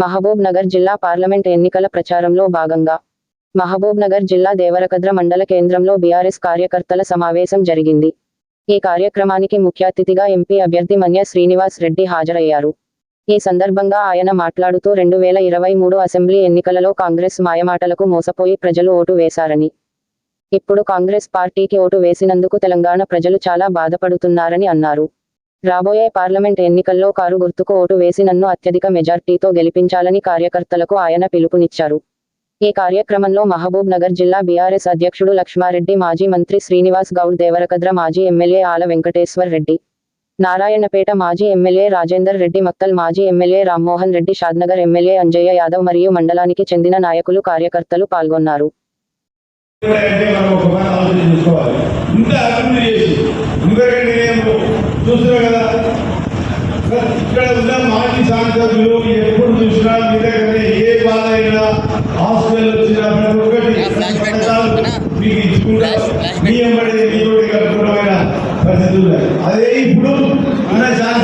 మహబూబ్ నగర్ జిల్లా పార్లమెంట్ ఎన్నికల ప్రచారంలో భాగంగా మహబూబ్ నగర్ జిల్లా దేవరకద్ర మండల కేంద్రంలో బీఆర్ఎస్ కార్యకర్తల సమావేశం జరిగింది. ఈ కార్యక్రమానికి ముఖ్య అతిథిగా ఎంపీ అభ్యర్థి మన్య శ్రీనివాస్ రెడ్డి హాజరయ్యారు. ఈ సందర్భంగా ఆయన మాట్లాడుతూ రెండు వేల ఇరవై మూడు అసెంబ్లీ ఎన్నికలలో కాంగ్రెస్ మాయమాటలకు మోసపోయి ప్రజలు ఓటు వేశారని ఇప్పుడు కాంగ్రెస్ పార్టీకి ఓటు వేసినందుకు తెలంగాణ ప్రజలు చాలా బాధపడుతున్నారని అన్నారు. రాబోయే పార్లమెంట్ ఎన్నికల్లో కారు గుర్తుకు ఓటు వేసి నన్ను అత్యధిక మెజార్టీతో గెలిపించాలని కార్యకర్తలకు ఆయన పిలుపునిచ్చారు. ఈ కార్యక్రమంలో మహబూబ్ నగర్ జిల్లా బీఆర్ఎస్ అధ్యక్షుడు లక్ష్మారెడ్డి మాజీ మంత్రి శ్రీనివాస్ గౌడ్ దేవరకద్ర మాజీ ఎమ్మెల్యే ఆల వెంకటేశ్వర్ రెడ్డి నారాయణపేట మాజీ ఎమ్మెల్యే రాజేందర్ రెడ్డి మక్తల్ మాజీ ఎమ్మెల్యే రామ్మోహన్ రెడ్డి షాద్నగర్ ఎమ్మెల్యే అంజయ్య యాదవ్ మరియు మండలానికి చెందిన నాయకులు కార్యకర్తలు పాల్గొన్నారు. మనం ఒక ఆలోచన చేసుకోవాలి ఇంత అభివృద్ధి చేసి ఎందుకంటే నేను చూస్తున్నా కదా ఇక్కడ ఉన్న మాజీ సాంసదులు ఎప్పుడు చూసినా మీ దగ్గర ఏ బాధ అయినా హాస్పిటల్ వచ్చినా ప్రతి ఒక్కటి మీకు ఇచ్చుకుంటా మీ ఎంబడి మీతోటి కలుపుకోవడమైన పరిస్థితులు. అదే ఇప్పుడు శాసనసభ్యులు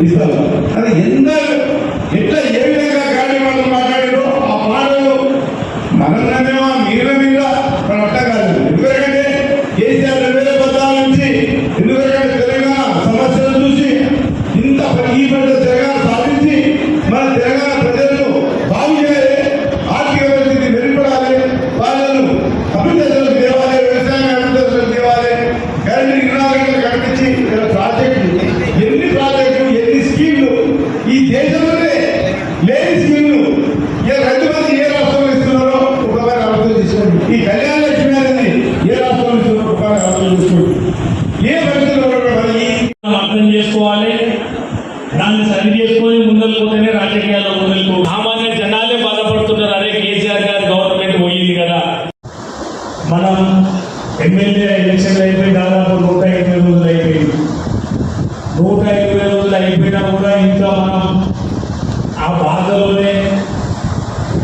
విధాలకే అది ఎంత ఎట్లా ఏ విధంగా కార్యక్రమాలు మాట్లాడారో ఆ మాటలు మనందరమేమో మీరు మీద మన అట్ట కాదు ఎందుకంటే కేసీఆర్ రెండు వేల పద్నాలుగు నుంచి ఎందుకంటే తెలంగాణ సమస్యలు చూసి ఇంత ఈ పెద్ద తెలంగాణ సాధించి మన తెలంగాణ ప్రజలను బాగు చేయాలి ఆర్థిక పరిస్థితి మెరుగుపడాలి వాళ్ళను అభివృద్ధి తేవాలి వ్యవసాయం అభివృద్ధి తేవాలి కరెంట్ ఇరవై కట్టించి ఇలా ప్రాజెక్టులు ఎన్ని ప్రాజెక్టులు ఎన్ని స్కీమ్లు ఈ దేశంలోనే లేని స్కీమ్లు ఏ రెండు మంది ఏ రాష్ట్రంలో ఇస్తున్నారో ఒకసారి అర్థం చేసుకోండి ఈ కళ్యాణ లక్ష్మి అనేది ఏ రాష్ట్రంలో ఇస్తున్నారో ఒకసారి అర్థం చేసుకోండి ఏ పరిస్థితుల్లో కూడా మరి ఈ మనం అర్థం చేసుకోవాలి దాన్ని సరి చేసుకొని ముందరకు పోతేనే రాజకీయాల్లో ముందరికి సామాన్య జనాలే బాధపడుతున్నారు అదే కేసీఆర్ గారు గవర్నమెంట్ పోయింది కదా. మనం ఎమ్మెల్యే ఎలక్షన్ అయిపోయి దాదాపు నూట ఇరవై రోజులు అయిపోయింది. నూట ఇరవై రోజులు అయిపోయినా కూడా ఇంకా మనం ఆ బాధలోనే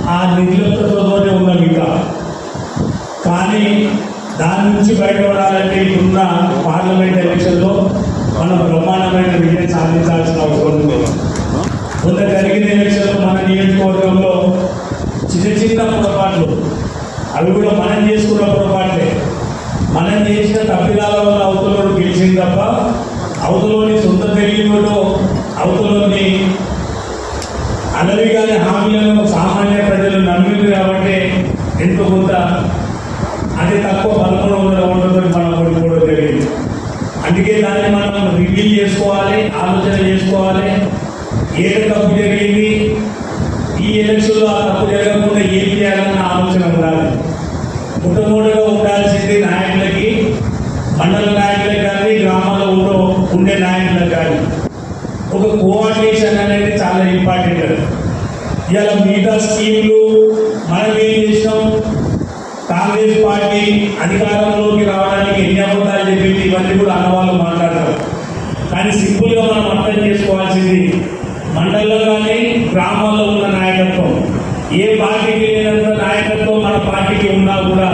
ఆ నిర్లిప్తతోనే ఉన్నాం ఇంకా. కానీ దాని నుంచి బయటపడాలంటే ఇప్పుడున్న పార్లమెంట్ పొరపాట్లు. అవి కూడా మనం చేసుకున్న పొరపాట్లే. మనం చేసిన తప్పిదాల వల్ల అవతలోడు గెలిచింది తప్ప అవతలోని సొంత తెలియలో అవతలోని అలవిగానే హామీలను సామాన్య ప్రజలు నమ్మింది కాబట్టి ఎంతో కొంత అది తక్కువ బలంలో ఉండడం ఉంటుందని మనం కూడా తెలియదు అందుకే దాన్ని మనం రివ్యూ చేసుకోవాలి ఆలోచన చేసుకోవాలి. ఏ తప్పు జరిగింది. ఈ ఎలక్షన్లో ఆ తప్పు జరగకుండా ఏం చేయాలన్న ఆలోచన ఉండాలి మొట్టమొదటిగా ఉండాల్సింది నాయకులకి మండల నాయకులకు కానీ గ్రామాల్లో ఉండే నాయకులు నాయకులకు కానీ ఒక కోఆర్డినేషన్ అనేది చాలా ఇంపార్టెంట్ ఇలా మిగతా స్కీమ్లు మనం ఏం చేసినాం? కాంగ్రెస్ పార్టీ అధికారంలోకి రావడానికి ఎన్ని అబద్ధాలు చెప్పింది ఇవన్నీ కూడా అన్నవాళ్ళు మాట్లాడతారు. కానీ సింపుల్గా మనం అర్థం చేసుకోవాల్సింది మండలంలో కానీ గ్రామాల్లో ఉన్న నాయకత్వం. ఏ పార్టీకి లేనంత నాయకత్వం మన పార్టీకి ఉన్నా కూడా